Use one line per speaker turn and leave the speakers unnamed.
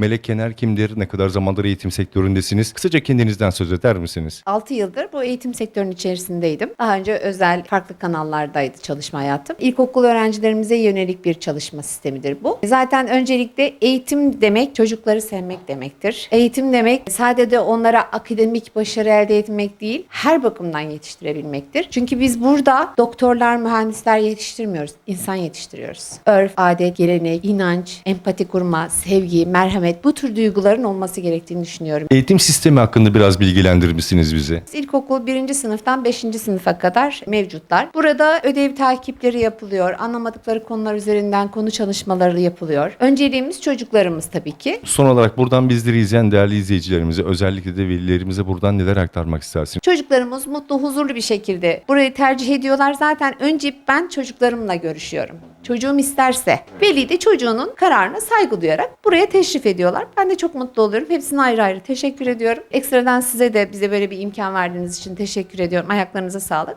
Melek Kener kimdir? Ne kadar zamandır eğitim sektöründesiniz? Kısaca kendinizden söz eder misiniz?
6 yıldır bu eğitim sektörünün içerisindeydim. Daha önce özel farklı kanallardaydı çalışma hayatım. İlkokul öğrencilerimize yönelik bir çalışma sistemidir bu. Zaten öncelikle eğitim demek çocukları sevmek demektir. Eğitim demek sadece onlara akademik başarı elde etmek değil, her bakımdan yetiştirebilmektir. Çünkü biz burada doktorlar, mühendisler yetiştirmiyoruz, insan yetiştiriyoruz. Örf, adet, gelenek, inanç, empati kurma, sevgi, merhamet bu tür duyguların olması gerektiğini düşünüyorum.
Eğitim sistemi hakkında biraz bilgilendirir misiniz bizi?
İlkokul 1. sınıftan 5. sınıfa kadar mevcutlar. Burada ödev takipleri yapılıyor. Anlamadıkları konular üzerinden konu çalışmaları yapılıyor. Önceliğimiz çocuklarımız tabii ki.
Son olarak buradan bizleri izleyen değerli izleyicilerimize, özellikle de velilerimize buradan neler aktarmak istersiniz?
Çocuklarımız mutlu, huzurlu bir şekilde burayı tercih ediyorlar. Zaten önce ben çocuklarımla görüşüyorum. Çocuğum isterse. Veli de çocuğunun kararına saygı duyarak buraya teşrif ediyorlar. Ben de çok mutlu oluyorum. Hepsine ayrı ayrı teşekkür ediyorum. Ekstradan size de bize böyle bir imkan verdiğiniz için teşekkür ediyorum. Ayaklarınıza sağlık.